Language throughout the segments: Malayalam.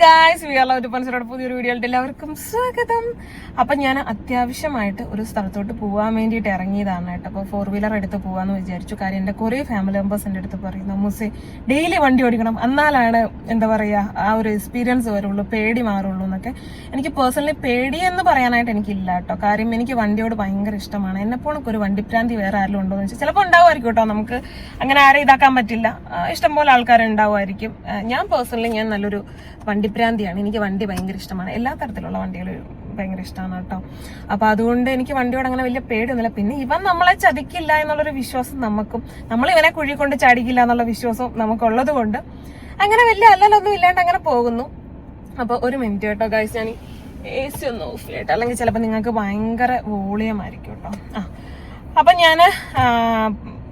ഗായ്സ് വിയർല പുതിയൊരു വീഡിയോയിലേക്ക് എല്ലാവർക്കും സ്വാഗതം. അപ്പൊ ഞാൻ അത്യാവശ്യമായിട്ട് ഒരു സ്ഥലത്തോട്ട് പോകാൻ വേണ്ടിയിട്ട് ഇറങ്ങിയതാണ് കേട്ടോ. അപ്പോൾ ഫോർ വീലർ എടുത്ത് പോവാന്ന് വിചാരിച്ചു. കാര്യം എന്റെ കുറേ ഫാമിലി മെമ്പേഴ്സ് എന്റെ അടുത്ത് പറയുന്നു മുസേ ഡെയിലി വണ്ടി ഓടിക്കണം. എന്നാലാണ് എന്താ പറയുക ആ ഒരു എക്സ്പീരിയൻസ് വരുള്ളൂ പേടി മാറുള്ളൂ എന്നൊക്കെ. എനിക്ക് പേഴ്സണലി പേടി എന്ന് പറയാനായിട്ട് എനിക്കില്ല കേട്ടോ. കാര്യം എനിക്ക് വണ്ടിയോട് ഭയങ്കര ഇഷ്ടമാണ്. എന്നെപ്പോഴൊക്കെ ഒരു വണ്ടിപ്രാന്തി വേറെ ആരെങ്കിലും ഉണ്ടോ എന്ന് വെച്ചാൽ ചിലപ്പോൾ ഉണ്ടാവുമായിരിക്കും കേട്ടോ നമുക്ക്. അങ്ങനെ ആരെ ഇതാക്കാൻ പറ്റില്ല. ഇഷ്ടംപോലെ ആൾക്കാരുണ്ടാവുമായിരിക്കും. ഞാൻ പേഴ്സണലി ഞാൻ നല്ലൊരു വണ്ടിപ്രാന്തിയാണ് എനിക്ക് വണ്ടി ഭയങ്കര ഇഷ്ടമാണ്. എല്ലാ തരത്തിലുള്ള വണ്ടികൾ ഭയങ്കര ഇഷ്ടമാണ് കേട്ടോ. അപ്പൊ അതുകൊണ്ട് എനിക്ക് വണ്ടിയോട് അങ്ങനെ വലിയ പേടിയൊന്നുമില്ല. പിന്നെ ഇവൻ നമ്മളെ ചതിക്കില്ല എന്നുള്ളൊരു വിശ്വാസം നമുക്കും നമ്മൾ ഇവനെ കുഴി കൊണ്ട് ചാടിക്കില്ല എന്നുള്ള വിശ്വാസം നമുക്കുള്ളത് കൊണ്ട് അങ്ങനെ വലിയ അല്ലലൊന്നും ഇല്ലാണ്ട് അങ്ങനെ പോകുന്നു. അപ്പൊ ഒരു മിനിറ്റ് കേട്ടോ ഗൈസ് ഞാൻ എ സി ഒന്ന് ഓഫ് ചെയ്യട്ടെ? അല്ലെങ്കിൽ ചിലപ്പോൾ നിങ്ങൾക്ക് ഭയങ്കര വോളിയം ആയിരിക്കും കേട്ടോ. ആ. അപ്പൊ ഞാൻ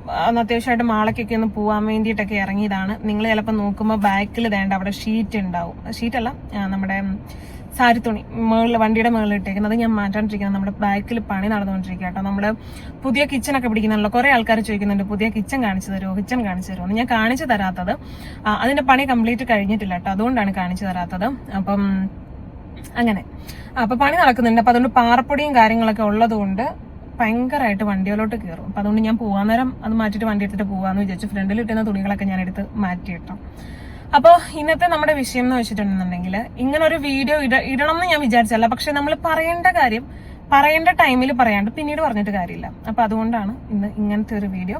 അത്യാവശ്യമായിട്ട് മാളക്കൊക്കെ ഒന്ന് പോകാൻ വേണ്ടിയിട്ടൊക്കെ ഇറങ്ങിയതാണ്. നിങ്ങൾ ചിലപ്പോൾ നോക്കുമ്പോൾ ബാക്കിൽ വേണ്ട അവിടെ ഷീറ്റ് ഉണ്ടാവും. ഷീറ്റല്ല നമ്മുടെ നമ്മുടെ തുണി മുകളിൽ വണ്ടിയുടെ മുകളിൽ ഇട്ടേക്കുന്നത്. ഞാൻ മാറ്റാണ്ടിരിക്കുന്നത്. നമ്മുടെ ബാക്കിൽ പണി നടന്നുകൊണ്ടിരിക്കുക കേട്ടോ. നമ്മൾ പുതിയ കിച്ചണൊക്കെ പിടിക്കുന്നുണ്ടല്ലോ. കുറേ ആൾക്കാർ ചോദിക്കുന്നുണ്ട് പുതിയ കിച്ചൺ കാണിച്ചു തരുമോ കിച്ചൺ കാണിച്ചു തരുമോ ഞാൻ കാണിച്ചു തരാത്തത് അതിന്റെ പണി കംപ്ലീറ്റ് കഴിഞ്ഞിട്ടില്ല കേട്ടോ. അതുകൊണ്ടാണ് കാണിച്ചു തരാത്തത്. അപ്പം അങ്ങനെ. അപ്പൊ പണി നടക്കുന്നുണ്ട്. അപ്പൊ അതുകൊണ്ട് പാറപ്പൊടിയും കാര്യങ്ങളൊക്കെ ഉള്ളത് കൊണ്ട് ഭയങ്കരമായിട്ട് വണ്ടികളോട്ട് കയറും അപ്പൊ അതുകൊണ്ട് ഞാൻ പോകാൻ നേരം അത് മാറ്റിയിട്ട് വണ്ടി എടുത്തിട്ട് പോകാമെന്ന് വിചാരിച്ചു. ഫ്രണ്ടിൽ ഇട്ടുന്ന തുണികളൊക്കെ ഞാൻ എടുത്ത് മാറ്റിയിട്ടോ അപ്പോൾ ഇന്നത്തെ നമ്മുടെ വിഷയം എന്ന് വെച്ചിട്ടുണ്ടെന്നുണ്ടെങ്കിൽ ഇങ്ങനെ ഒരു വീഡിയോ ഇട ഇടണം എന്ന് ഞാൻ വിചാരിച്ചല്ല പക്ഷെ നമ്മൾ പറയേണ്ട കാര്യം പറയേണ്ട ടൈമിൽ പറയാണ്ട് പിന്നീട് പറഞ്ഞിട്ട് കാര്യമില്ല. അപ്പൊ അതുകൊണ്ടാണ് ഇന്ന് ഇങ്ങനത്തെ ഒരു വീഡിയോ.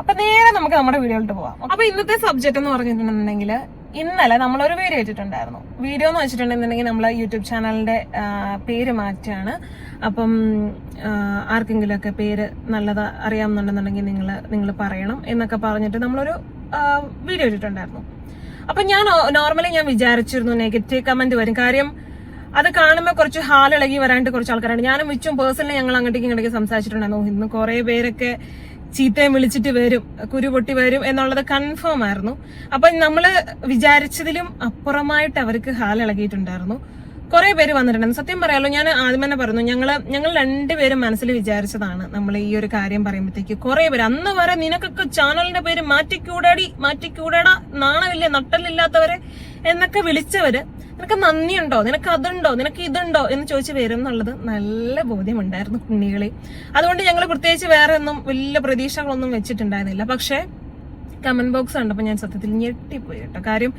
അപ്പൊ നേരെ നമുക്ക് നമ്മുടെ വീഡിയോയിലോട്ട് പോവാം. അപ്പൊ ഇന്നത്തെ സബ്ജക്ട് എന്ന് പറഞ്ഞിട്ടുണ്ടെന്നുണ്ടെങ്കിൽ ഇന്നലെ നമ്മളൊരു വീഡിയോ ഇട്ടിട്ടുണ്ടായിരുന്നു. വീഡിയോ എന്ന് വെച്ചിട്ടുണ്ടെന്നുണ്ടെങ്കിൽ നമ്മൾ യൂട്യൂബ് ചാനലിന്റെ പേര് മാറ്റാണ്. അപ്പം ആർക്കെങ്കിലുമൊക്കെ പേര് നല്ലത് അറിയാമെന്നുണ്ടെന്നുണ്ടെങ്കിൽ നിങ്ങൾ നിങ്ങൾ പറയണം എന്നൊക്കെ പറഞ്ഞിട്ട് നമ്മളൊരു വീഡിയോ ഇട്ടിട്ടുണ്ടായിരുന്നു. അപ്പൊ ഞാൻ നോർമലി ഞാൻ വിചാരിച്ചിരുന്നു നെഗറ്റീവ് കമന്റ് വരും. കാര്യം അത് കാണുമ്പോൾ കുറച്ച് ഹാളിളകി വരാണ്ട് കുറച്ച് ആൾക്കാരുണ്ട്. ഞാനും മിച്ചും പേഴ്സണലി ഞങ്ങൾ അങ്ങോട്ടേക്ക് ഇങ്ങോട്ടേക്ക് സംസാരിച്ചിട്ടുണ്ടായിരുന്നു. "ഓ, ഇന്ന് കുറെ പേരൊക്കെ ചീത്തയും വിളിച്ചിട്ട് വരും കുരു പൊട്ടി വരും എന്നുള്ളത് കൺഫേം ആയിരുന്നു. അപ്പൊ നമ്മൾ വിചാരിച്ചതിലും അപ്പുറമായിട്ട് അവർക്ക് ഹാലിളകിയിട്ടുണ്ടായിരുന്നു. കുറെ പേര് വന്നിട്ടുണ്ടായിരുന്നു സത്യം പറയാലോ ഞാൻ ആദ്യം തന്നെ പറഞ്ഞു ഞങ്ങൾ ഞങ്ങൾ രണ്ടുപേരും മനസ്സിൽ വിചാരിച്ചതാണ് നമ്മൾ ഈ ഒരു കാര്യം പറയുമ്പോഴത്തേക്ക് കുറെ പേര് അന്ന് വരെ നിനക്കൊക്കെ ചാനലിന്റെ പേര് മാറ്റിക്കൂടാടി മാറ്റിക്കൂടാടാ നാണമില്ലേ നട്ടലില്ലാത്തവരെ എന്നൊക്കെ വിളിച്ചവര് നിനക്ക് നന്ദിയുണ്ടോ നിനക്ക് അതുണ്ടോ നിനക്ക് ഇതുണ്ടോ എന്ന് ചോദിച്ചു വരും എന്നുള്ളത് നല്ല ബോധ്യമുണ്ടായിരുന്നു കുഞ്ഞികളെ അതുകൊണ്ട് ഞങ്ങൾ പ്രത്യേകിച്ച് വേറെ ഒന്നും വലിയ പ്രതീക്ഷകളൊന്നും വെച്ചിട്ടുണ്ടായിരുന്നില്ല. പക്ഷേ കമന്റ് ബോക്സ് കണ്ടപ്പോൾ ഞാൻ സത്യത്തിൽ ഞെട്ടിപ്പോയി കേട്ടോ. കാര്യം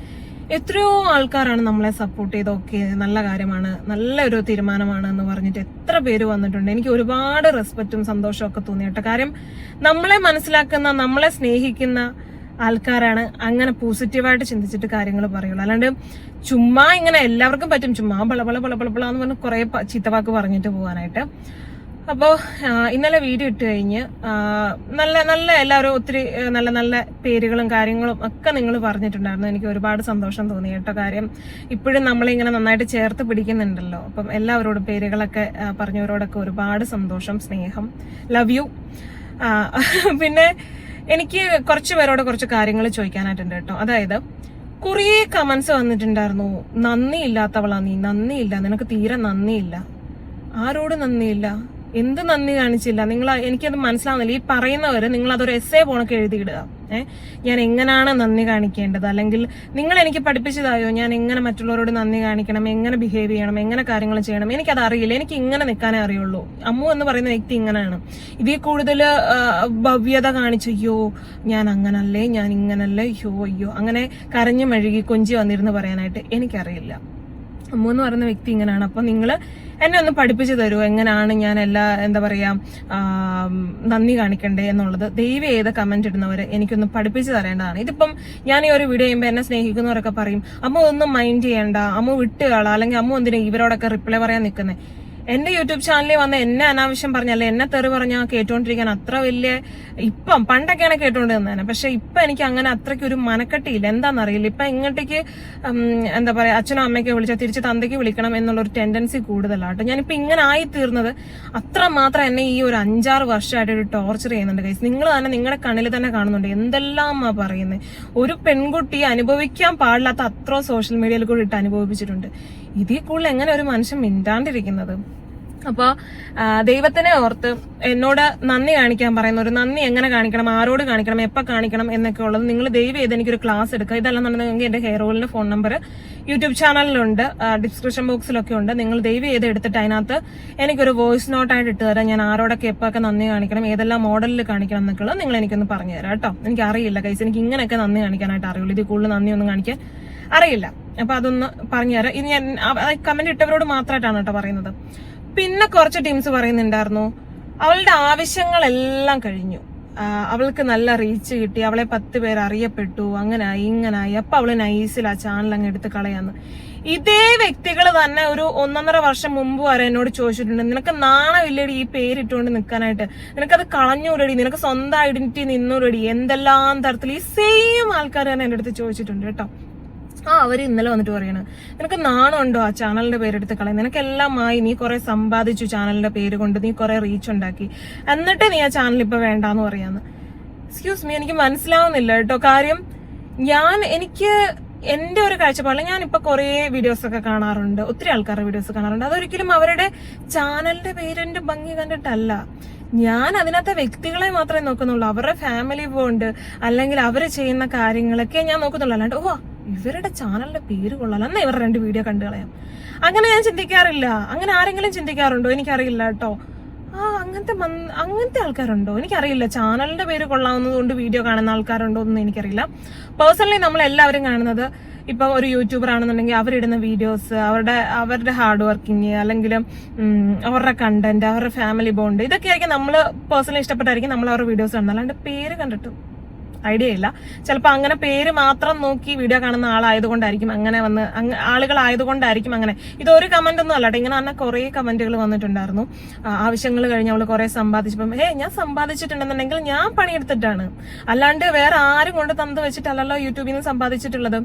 എത്രയോ ആൾക്കാരാണ് നമ്മളെ സപ്പോർട്ട് ചെയ്ത്. ഓക്കെ നല്ല കാര്യമാണ്. നല്ല ഒരു തീരുമാനമാണ് എന്ന് പറഞ്ഞിട്ട് എത്ര പേര് വന്നിട്ടുണ്ട്. എനിക്ക് ഒരുപാട് റെസ്പെക്റ്റും സന്തോഷവും ഒക്കെ തോന്നി കേട്ടോ. കാര്യം നമ്മളെ മനസ്സിലാക്കുന്ന നമ്മളെ സ്നേഹിക്കുന്ന ആൾക്കാരാണ് അങ്ങനെ പോസിറ്റീവായിട്ട് ചിന്തിച്ചിട്ട് കാര്യങ്ങൾ പറയുള്ളൂ. അല്ലാണ്ട് ചുമ്മാ ഇങ്ങനെ എല്ലാവർക്കും പറ്റും. ചുമ്മാ ബളബള ബളബള ബള ബള ബള എന്ന് പറഞ്ഞ് കുറെ ചീത്തവാക്ക് പറഞ്ഞിട്ട് പോകാനായിട്ട്. അപ്പോൾ ഇന്നലെ വീഡിയോ ഇട്ട് കഴിഞ്ഞ് നല്ല നല്ല എല്ലാവരും ഒത്തിരി നല്ല നല്ല പേരുകളും കാര്യങ്ങളും ഒക്കെ നിങ്ങൾ പറഞ്ഞിട്ടുണ്ടായിരുന്നു. എനിക്ക് ഒരുപാട് സന്തോഷം തോന്നി കേട്ടോ കാര്യം. ഇപ്പോഴും നമ്മളിങ്ങനെ നന്നായിട്ട് ചേർത്ത് പിടിക്കുന്നുണ്ടല്ലോ. അപ്പം എല്ലാവരോടും പേരുകളൊക്കെ പറഞ്ഞവരോടൊക്കെ ഒരുപാട് സന്തോഷം സ്നേഹം. ലവ് യു പിന്നെ എനിക്ക് കുറച്ച് പേരോട് കുറച്ച് കാര്യങ്ങൾ ചോദിക്കാനായിട്ടുണ്ട് കേട്ടോ. അതായത് കുറേ കമൻസ് വന്നിട്ടുണ്ടായിരുന്നു. നന്ദിയില്ലാത്തവളാ നീ നന്ദിയില്ല. നിനക്ക് തീരെ നന്ദിയില്ല. ആരോട് നന്ദിയില്ല? എന്ത് നന്ദി കാണിച്ചില്ല. നിങ്ങൾ എനിക്കത് മനസ്സിലാവുന്നില്ല. ഈ പറയുന്നവർ നിങ്ങൾ അതൊരു എസ് എ പോണൊക്കെ എഴുതിയിടുക. ഏഹ് ഞാൻ എങ്ങനെയാണ് നന്ദി കാണിക്കേണ്ടത്? അല്ലെങ്കിൽ നിങ്ങൾ എനിക്ക് പഠിപ്പിച്ചതായോ? ഞാൻ എങ്ങനെ മറ്റുള്ളവരോട് നന്ദി കാണിക്കണം? എങ്ങനെ ബിഹേവ് ചെയ്യണം? എങ്ങനെ കാര്യങ്ങൾ ചെയ്യണം? എനിക്കത് അറിയില്ല. എനിക്ക് ഇങ്ങനെ നിൽക്കാനേ അറിയുള്ളൂ. അമ്മു എന്ന് പറയുന്ന വ്യക്തി ഇങ്ങനെയാണ്. ഇതിൽ കൂടുതൽ ഭവ്യത കാണിച്ചു അയ്യോ ഞാൻ അങ്ങനല്ലേ? ഞാൻ ഇങ്ങനല്ലേ? അയ്യോ അയ്യോ. അങ്ങനെ കരഞ്ഞു മെഴുകി കൊഞ്ചി വന്നിരുന്ന് പറയാനായിട്ട് എനിക്കറിയില്ല. അമ്മു എന്ന് പറയുന്ന വ്യക്തി ഇങ്ങനെയാണ്. അപ്പൊ നിങ്ങൾ എന്നെ ഒന്ന് പഠിപ്പിച്ചു തരുമോ എങ്ങനെയാണ് ഞാൻ എല്ലാ എന്താ പറയാ നന്ദി കാണിക്കണ്ടേ എന്നുള്ളത് ദൈവം ഏത് കമന്റ് ഇടുന്നവര് എനിക്കൊന്ന് പഠിപ്പിച്ചു തരേണ്ടതാണ്. ഇതിപ്പം ഞാൻ ഈ ഒരു വീഡിയോ ചെയ്യുമ്പോൾ എന്നെ സ്നേഹിക്കുന്നവരൊക്കെ പറയും അമ്മ ഒന്നും മൈൻഡ് ചെയ്യണ്ട. അമ്മ വിട്ടുകള അല്ലെങ്കിൽ അമ്മ എന്തിനാ ഇവരോടൊക്കെ റിപ്ലൈ പറയാൻ നിൽക്കുന്നത് എന്റെ യൂട്യൂബ് ചാനലിൽ വന്ന് എന്നെ അനാവശ്യം പറഞ്ഞല്ലേ എന്നെ തെറി പറഞ്ഞ കേട്ടോണ്ടിരിക്കാൻ അത്ര വലിയ ഇപ്പം പണ്ടൊക്കെയാണ് കേട്ടോണ്ട് നിന്നേനെ പക്ഷെ ഇപ്പൊ എനിക്ക് അങ്ങനെ അത്രയ്ക്ക് ഒരു മനക്കെട്ടിയില്ല. എന്താണെന്നറിയില്ല ഇപ്പൊ ഇങ്ങോട്ടേക്ക് എന്താ പറയാ അച്ഛനോ അമ്മയ്ക്ക് വിളിച്ചാൽ തിരിച്ച് തന്തയ്ക്ക് വിളിക്കണം എന്നുള്ള ഒരു ടെൻഡൻസി കൂടുതലാട്ടോ. ഞാനിപ്പോ ഇങ്ങനെ ആയി തീർന്നത് അത്ര മാത്രം എന്നെ ഈ ഒരു അഞ്ചാറ് വർഷമായിട്ട് ഒരു ടോർച്ചർ ചെയ്യുന്നുണ്ട് കൈസ് നിങ്ങൾ തന്നെ നിങ്ങളുടെ കണ്ണിൽ തന്നെ കാണുന്നുണ്ട്. എന്തെല്ലാം പറയുന്നത് ഒരു പെൺകുട്ടി അനുഭവിക്കാൻ പാടില്ലാത്ത അത്ര സോഷ്യൽ മീഡിയയിൽ കൂടി ഇട്ട് അനുഭവിപ്പിച്ചിട്ടുണ്ട്. ഇതിൽ കൂടുതൽ എങ്ങനെ ഒരു മനുഷ്യൻ മിണ്ടാണ്ടിരിക്കുന്നത്? അപ്പോൾ ദൈവത്തിനെ ഓർത്ത് എന്നോട് നന്ദി കാണിക്കാൻ പറയുന്ന ഒരു നന്ദി എങ്ങനെ കാണിക്കണം ആരോട് കാണിക്കണം എപ്പോൾ കാണിക്കണം എന്നൊക്കെ ഉള്ളത് നിങ്ങൾ ദൈവം ചെയ്ത് എനിക്കൊരു ക്ലാസ് എടുക്കുക. ഇതെല്ലാം ഇതല്ലെന്നുണ്ടെങ്കിൽ എന്റെ ഹെയർ ഓയിലിന്റെ ഫോൺ നമ്പർ യൂട്യൂബ് ചാനലിലുണ്ട് ഡിസ്ക്രിപ്ഷൻ ബോക്സിലൊക്കെ ഉണ്ട്. നിങ്ങൾ ദൈവം ചെയ്ത് എടുത്തിട്ട് അതിനകത്ത് എനിക്കൊരു വോയിസ് നോട്ടായിട്ട് ഇട്ട് തരാം. ഞാൻ ആരോടൊക്കെ എപ്പോഴൊക്കെ നന്ദി കാണിക്കണം ഏതെല്ലാം മോഡലിൽ കാണിക്കണം എന്നൊക്കെയുള്ളത് നിങ്ങൾ എനിക്കൊന്ന് പറഞ്ഞു തരാം കേട്ടോ. എനിക്ക് അറിയില്ല കൈസ് എനിക്ക് ഇങ്ങനെയൊക്കെ നന്ദി കാണിക്കാനായിട്ട് അറിയുള്ളൂ. ഇത് കൂടുതൽ നന്ദി ഒന്നും കാണിക്കാൻ അറിയില്ല. അപ്പൊ അതൊന്ന് പറഞ്ഞു തരാം. ഇത് ഞാൻ കമന്റ് ഇട്ടവരോട് മാത്രമായിട്ടാണ് കേട്ടോ പറയുന്നത്. പിന്നെ കുറച്ച് ടീംസ് പറയുന്നുണ്ടായിരുന്നു. അവളുടെ ആവശ്യങ്ങളെല്ലാം കഴിഞ്ഞു. അവൾക്ക് നല്ല റീച്ച് കിട്ടി. അവളെ പത്ത് പേർ അറിയപ്പെട്ടു. അങ്ങനായി ഇങ്ങനായി അപ്പൊ അവൾ നൈസിൽ ആ ചാനൽ അങ്ങ് എടുത്ത് കളയാന്ന്. ഇതേ വ്യക്തികൾ തന്നെ ഒരു ഒന്നൊന്നര വർഷം മുമ്പ് വരെ എന്നോട് ചോദിച്ചിട്ടുണ്ട് നിനക്ക് നാണമില്ലടി ഈ പേരിട്ടുകൊണ്ട് നിൽക്കാനായിട്ട് നിനക്കത് കളഞ്ഞൂലടി നിനക്ക് സ്വന്തം ഐഡന്റിറ്റി നിന്നൂലടി എന്തെല്ലാം തരത്തിൽ ഈ സെയിം ആൾക്കാർ തന്നെ എന്റെ അടുത്ത് ചോദിച്ചിട്ടുണ്ട് കേട്ടോ. ആ അവർ ഇന്നലെ വന്നിട്ട് പറയാണ് നിനക്ക് നാണമുണ്ടോ ആ ചാനലിന്റെ പേരെടുത്ത് കളയും നിനക്കെല്ലാം ആയി നീ കുറെ സമ്പാദിച്ചു ചാനലിന്റെ പേര് കൊണ്ട് നീ കുറെ റീച്ച് ഉണ്ടാക്കി. എന്നിട്ട് നീ ആ ചാനൽ ഇപ്പൊ വേണ്ടാന്ന് പറയാന്ന്. എക്സ്ക്യൂസ് മീ എനിക്ക് മനസ്സിലാവുന്നില്ല കേട്ടോ. കാര്യം ഞാൻ എനിക്ക് എന്റെ ഒരു കാഴ്ചപ്പാടിൽ ഞാൻ ഇപ്പൊ കുറെ വീഡിയോസ് ഒക്കെ കാണാറുണ്ട്. ഒത്തിരി ആൾക്കാരുടെ വീഡിയോസ് കാണാറുണ്ട്. അതൊരിക്കലും അവരുടെ ചാനലിന്റെ പേരിന്റെ ഭംഗി കണ്ടിട്ടല്ല. ഞാൻ അതിനകത്തെ വ്യക്തികളെ മാത്രമേ നോക്കുന്നുള്ളൂ. അവരുടെ ഫാമിലി ബോണ്ട് അല്ലെങ്കിൽ അവർ ചെയ്യുന്ന കാര്യങ്ങളൊക്കെ ഞാൻ നോക്കുന്നുള്ളൂ. അല്ലാണ്ട് ഓ ഇവരുടെ ചാനലിന്റെ പേര് കൊള്ളാലോ. എന്നാ ഇവരുടെ രണ്ട് വീഡിയോ കണ്ടു കളയാം. അങ്ങനെ ഞാൻ ചിന്തിക്കാറില്ല. അങ്ങനെ ആരെങ്കിലും ചിന്തിക്കാറുണ്ടോ? എനിക്കറിയില്ല കേട്ടോ. ആ അങ്ങനത്തെ അങ്ങനത്തെ ആൾക്കാരുണ്ടോ? എനിക്കറിയില്ല. ചാനലിന്റെ പേര് കൊള്ളാവുന്നതുകൊണ്ട് വീഡിയോ കാണുന്ന ആൾക്കാരുണ്ടോ എന്ന് എനിക്കറിയില്ല. പേഴ്സണലി നമ്മൾ എല്ലാവരും കാണുന്നത് ഇപ്പൊ ഒരു യൂട്യൂബർ ആണെന്നുണ്ടെങ്കിൽ അവരിടുന്ന വീഡിയോസ് അവരുടെ അവരുടെ ഹാർഡ് വർക്കിംഗ് അല്ലെങ്കിൽ അവരുടെ കണ്ടന്റ് അവരുടെ ഫാമിലി ബോണ്ട് ഇതൊക്കെ ആയിരിക്കും നമ്മൾ പേഴ്സണലി ഇഷ്ടപ്പെട്ടായിരിക്കും നമ്മൾ അവരുടെ വീഡിയോസ് കാണുന്നത്. അല്ലാണ്ട് പേര് കണ്ടിട്ട് ഐഡിയ ഇല്ല. ചിലപ്പോൾ അങ്ങനെ പേര് മാത്രം നോക്കി വീഡിയോ കാണുന്ന ആളായതുകൊണ്ടായിരിക്കും അങ്ങനെ വന്ന് ആളുകളായതുകൊണ്ടായിരിക്കും അങ്ങനെ. ഇത് ഒരു കമന്റ് ഒന്നും അല്ലാട്ടെ ഇങ്ങനെ തന്നെ കുറെ കമന്റുകൾ വന്നിട്ടുണ്ടായിരുന്നു. ആവശ്യങ്ങൾ കഴിഞ്ഞ് അവൾ കുറെ സമ്പാദിച്ചപ്പം ഏ ഞാൻ സമ്പാദിച്ചിട്ടുണ്ടെന്നുണ്ടെങ്കിൽ ഞാൻ പണിയെടുത്തിട്ടാണ്. അല്ലാണ്ട് വേറെ ആരും കൊണ്ട് തന്നത് വെച്ചിട്ടല്ലല്ലോ യൂട്യൂബിൽ നിന്ന് സമ്പാദിച്ചിട്ടുള്ളത്.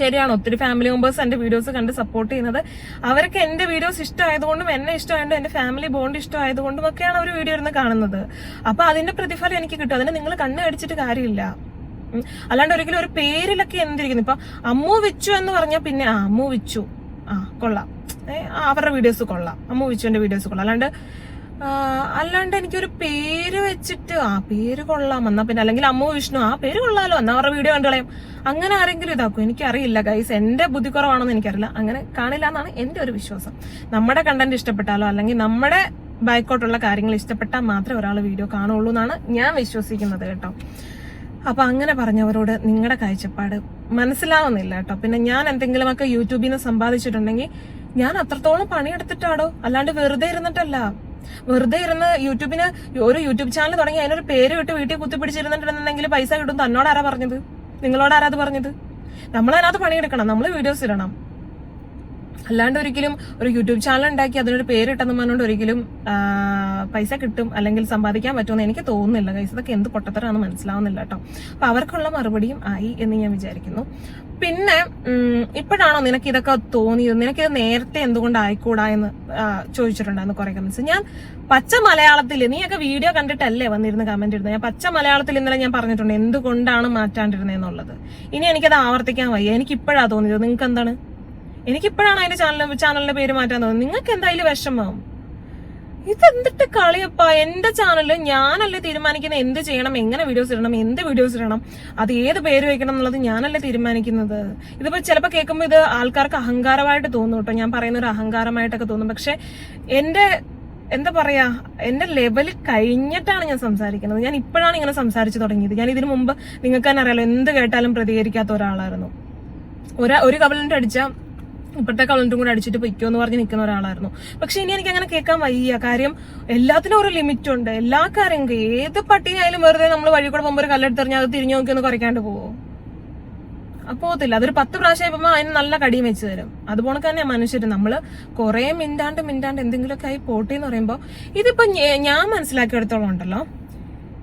ശരിയാണ്. ഒത്തിരി ഫാമിലി മെമ്പേഴ്സ് എന്റെ വീഡിയോസ് കണ്ട് സപ്പോർട്ട് ചെയ്യുന്നത്. അവർക്ക് എന്റെ വീഡിയോസ് ഇഷ്ടമായതുകൊണ്ടും എന്നെ ഇഷ്ടമായതുകൊണ്ടും എന്റെ ഫാമിലി ബോണ്ട് ഇഷ്ടമായതുകൊണ്ടും ഒക്കെയാണ് അവർ വീഡിയോ ഇരുന്ന് കാണുന്നത്. അപ്പൊ അതിന്റെ പ്രതിഫലം എനിക്ക് കിട്ടും. അതിന് നിങ്ങൾ കണ്ണ് അടിച്ചിട്ട് കാര്യമില്ല. അല്ലാണ്ട് ഒരിക്കലും ഒരു പേരിലൊക്കെ എന്തിരിക്കുന്നു? ഇപ്പൊ അമ്മു വിച്ചു എന്ന് പറഞ്ഞാൽ പിന്നെ ആ അമ്മു വിച്ചു. ആ കൊള്ളാം. അവരുടെ വീഡിയോസ് കൊള്ളാം. അമ്മു വിച്ചുവിന്റെ വീഡിയോസ് കൊള്ളാം. അല്ലാണ്ട് അല്ലാണ്ട് എനിക്കൊരു പേര് വെച്ചിട്ട് ആ പേര് കൊള്ളാം എന്നാ പിന്നെ അല്ലെങ്കിൽ അമ്മു വിഷ്ണു ആ പേര് കൊള്ളാലോ എന്നാ അവരുടെ വീഡിയോ കണ്ടുകളയും അങ്ങനെ ആരെങ്കിലും ഇതാക്കും. എനിക്കറിയില്ല ഗൈസ് എന്റെ ബുദ്ധി കുറവാണെന്ന് എനിക്കറിയില്ല. അങ്ങനെ കാണില്ല എന്നാണ് എന്റെ ഒരു വിശ്വാസം. നമ്മുടെ കണ്ടന്റ് ഇഷ്ടപ്പെട്ടാലോ അല്ലെങ്കിൽ നമ്മുടെ ബാക്കോട്ടുള്ള കാര്യങ്ങൾ ഇഷ്ടപ്പെട്ടാൽ മാത്രമേ ഒരാൾ വീഡിയോ കാണുള്ളൂ എന്നാണ് ഞാൻ വിശ്വസിക്കുന്നത് കേട്ടോ. അപ്പൊ അങ്ങനെ പറഞ്ഞവരോട് നിങ്ങളുടെ കാഴ്ചപ്പാട് മനസ്സിലാവുന്നില്ല കേട്ടോ. പിന്നെ ഞാൻ എന്തെങ്കിലുമൊക്കെ യൂട്യൂബിൽ നിന്ന് സമ്പാദിച്ചിട്ടുണ്ടെങ്കിൽ ഞാൻ അത്രത്തോളം പണിയെടുത്തിട്ടാടോ? അല്ലാണ്ട് വെറുതെ ഇരുന്നിട്ടല്ല. വെറുതെ ഇരുന്ന് യൂട്യൂബിന് ഒരു യൂട്യൂബ് ചാനൽ തുടങ്ങി അതിനൊരു പേര് വിട്ട് വീട്ടിൽ കുത്തിപ്പിടിച്ചിരുന്നിട്ടുണ്ടെങ്കിൽ പൈസ കിട്ടും തന്നോട് ആരാ പറഞ്ഞത്? നിങ്ങളോട് ആരാ അത് പറഞ്ഞത്? നമ്മൾ അതിനകത്ത് പണിയെടുക്കണം നമ്മൾ വീഡിയോസ് ഇടണം. അല്ലാണ്ട് ഒരിക്കലും ഒരു യൂട്യൂബ് ചാനൽ ഉണ്ടാക്കി അതിനൊരു പേരിട്ടെന്ന് പറഞ്ഞുകൊണ്ട് ഒരിക്കലും പൈസ കിട്ടും അല്ലെങ്കിൽ സമ്പാദിക്കാൻ പറ്റുമെന്ന് എനിക്ക് തോന്നുന്നില്ല. കൈസ് ഇതൊക്കെ എന്ത് പൊട്ടത്തരാന്ന് മനസ്സിലാവുന്നില്ല കേട്ടോ. അപ്പൊ അവർക്കുള്ള മറുപടിയും ആയി എന്ന് ഞാൻ വിചാരിക്കുന്നു. പിന്നെ ഇപ്പോഴാണോ നിനക്ക് ഇതൊക്കെ തോന്നിയത്? നിനക്കിത് നേരത്തെ എന്തുകൊണ്ട് ആയിക്കൂടാ എന്ന് ചോദിച്ചിട്ടുണ്ടായിരുന്നു കുറെ കമന്റ്സ് ഞാൻ പച്ച മലയാളത്തിൽ നീയൊക്കെ വീഡിയോ കണ്ടിട്ടല്ലേ വന്നിരുന്ന് കമന്റ് ഇരുന്നത് ഞാൻ പച്ച മലയാളത്തിൽ ഇന്നലെ ഞാൻ പറഞ്ഞിട്ടുണ്ട് എന്തുകൊണ്ടാണ് മാറ്റാണ്ടിരുന്നതെന്നുള്ളത് ഇനി എനിക്കത് ആവർത്തിക്കാൻ വയ്യ. എനിക്ക് ഇപ്പോഴാ തോന്നിയത്. നിങ്ങൾക്ക് എന്താണ് എനിക്കിപ്പോഴാണ് അതിന്റെ ചാനൽ ചാനലിന്റെ പേര് മാറ്റാൻ തോന്നുന്നത്. നിങ്ങൾക്ക് എന്തായാലും വിഷമം? ഇതെന്തിട്ട് കളിയപ്പാ? എന്റെ ചാനലിൽ ഞാനല്ലേ തീരുമാനിക്കുന്നത് എന്ത് ചെയ്യണം എങ്ങനെ വീഡിയോസ് ഇടണം എന്ത് വീഡിയോസ് ഇടണം അത് ഏത് പേര് വെക്കണം എന്നുള്ളത് ഞാനല്ലേ തീരുമാനിക്കുന്നത്? ഇതിപ്പോ ചിലപ്പോൾ കേൾക്കുമ്പോൾ ഇത് ആൾക്കാർക്ക് അഹങ്കാരമായിട്ട് തോന്നും കേട്ടോ. ഞാൻ പറയുന്ന ഒരു അഹങ്കാരമായിട്ടൊക്കെ തോന്നും. പക്ഷെ എന്റെ എന്താ പറയാ എന്റെ ലെവൽ കഴിഞ്ഞിട്ടാണ് ഞാൻ സംസാരിക്കുന്നത്. ഞാൻ ഇപ്പോഴാണ് ഇങ്ങനെ സംസാരിച്ചു തുടങ്ങിയത്. ഞാൻ ഇതിനു മുമ്പ് നിങ്ങൾക്ക് തന്നെ അറിയാലോ എന്ത് കേട്ടാലും പ്രതികരിക്കാത്ത ഒരാളായിരുന്നു. ഒരു കവലന്റ് അടിച്ച ഇപ്പോഴത്തെ കളണ്ടും കൂടെ അടിച്ചിട്ട് പൊയ്ക്കോ എന്ന് പറഞ്ഞ് നിൽക്കുന്ന ഒരാളായിരുന്നു. പക്ഷെ ഇനി എനിക്ക് അങ്ങനെ കേൾക്കാൻ വയ്യ. കാര്യം എല്ലാത്തിനും ഒരു ലിമിറ്റ് ഉണ്ട്. എല്ലാ കാര്യം ഏത് പട്ടിയായാലും വെറുതെ നമ്മൾ വഴി കൂടെ പോകുമ്പോൾ ഒരു കല്ലെടുത്തെറിഞ്ഞാൽ അത് തിരിഞ്ഞു നോക്കി ഒന്ന് കുറയ്ക്കാണ്ട് പോവോ? പോകത്തില്ല. അതൊരു പത്ത് പ്രാവശ്യം ആയപ്പോ അതിന് നല്ല കടിയും വെച്ച് തരും. അതുപോലെ തന്നെ മനുഷ്യർ നമ്മൾ കുറെ മിണ്ടാണ്ട് മിണ്ടാണ്ട് എന്തെങ്കിലുമൊക്കെ ആയി പോട്ടി എന്ന് പറയുമ്പോൾ ഇതിപ്പോ ഞാൻ മനസ്സിലാക്കിയെടുത്തോളം ഉണ്ടല്ലോ.